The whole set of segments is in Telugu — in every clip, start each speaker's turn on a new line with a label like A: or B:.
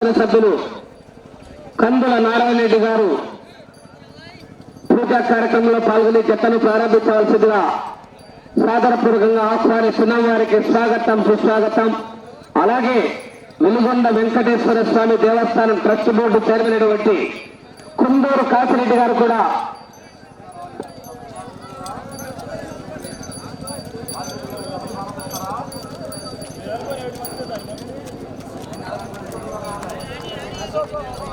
A: సభ్యులు కందుల నారాయణ రెడ్డి గారు పూజా కార్యక్రమంలో పాల్గొని జతను ప్రారంభించవలసిందిగా సాదరపూర్వకంగా ఆహ్వానిస్తున్నాం వారికి స్వాగతం సుస్వాగతం. అలాగే వెలుగొండ వెంకటేశ్వర స్వామి దేవస్థానం ట్రస్ట్ బోర్డు చైర్మన్ అయినటువంటి కుందూరు కాసిరెడ్డి గారు కూడా go, go, go.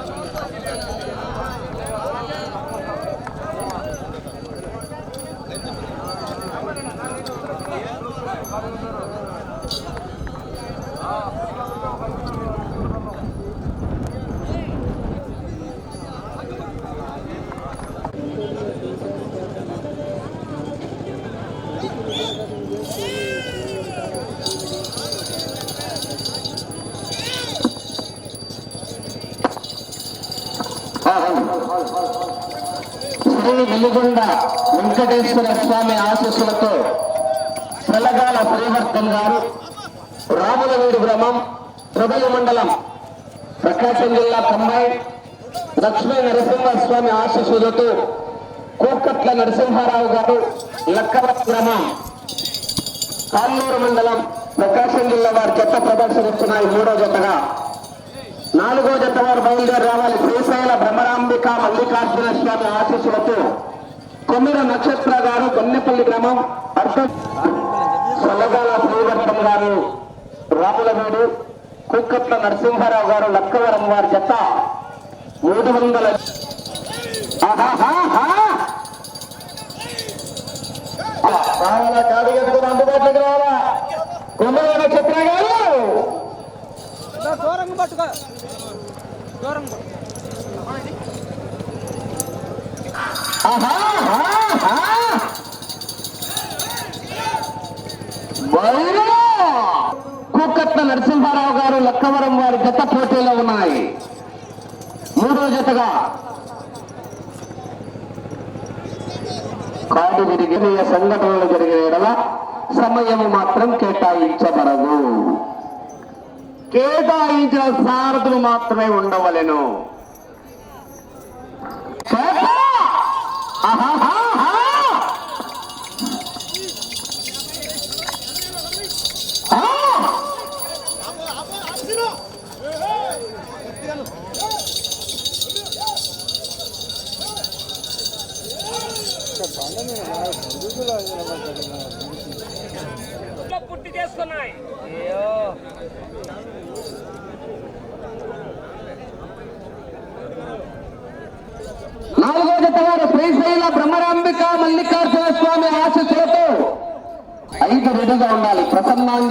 A: Shri Veligonda Venkateswara స్వామి ఆశీస్సులతో తెలంగాణ శ్రీవర్ధన్ గారు రాములవీడు గ్రామం హృదయ మండలం ప్రకాశం జిల్లా కంబాయి లక్ష్మీ నరసింహస్వామి ఆశీస్సులతో కోకట్ల నరసింహారావు గారు లక్కవత్ గ్రామం కాల్లూరు మండలం ప్రకాశం జిల్లా వారి చెత్త ప్రదర్శనిస్తున్నాయి మూడో జతగా నాలుగో జత వారు బయలుదేరి రావాలి. శ్రీశైల భ్రమర మల్లికార్జున స్వామి ఆశీస్సులతో కొమ్మిర నక్షత్ర గారు కొన్నెపల్లి గ్రామం అర్థం సొల్లగాల శ్రీవర్ధన్ గారు రాములమూడు కుక్కట్ల నరసింహారావు గారు లక్కవరం వారి జత మూడు వందల ఆహాహాహా! అందుబాటులోకి రావాలా? కొమ్మిర నక్షత్ర గారు!
B: దూరంగా పట్టుకో. దూరంగా.
A: ఆహా, నరసింహారావు గారు లక్కవరం వారి గత పోటీలో ఉన్నాయి. మూడో జతగా. కాదు విరిగిన సంఘటనలు జరిగిన ఎడల సమయం మాత్రం కేటాయించబడదు. కేటాయించిన సారథులు మాత్రమే ఉండవలెను.
B: పుట్టి చేసుకున్నాయి
A: నాలుగో జత వారు శ్రీశైల బ్రహ్మరాంబిక మల్లికార్జున స్వామి ఆశ ఆశీస్సులతో ఐదు రెడీగా ఉండాలి. ప్రసన్నాంగ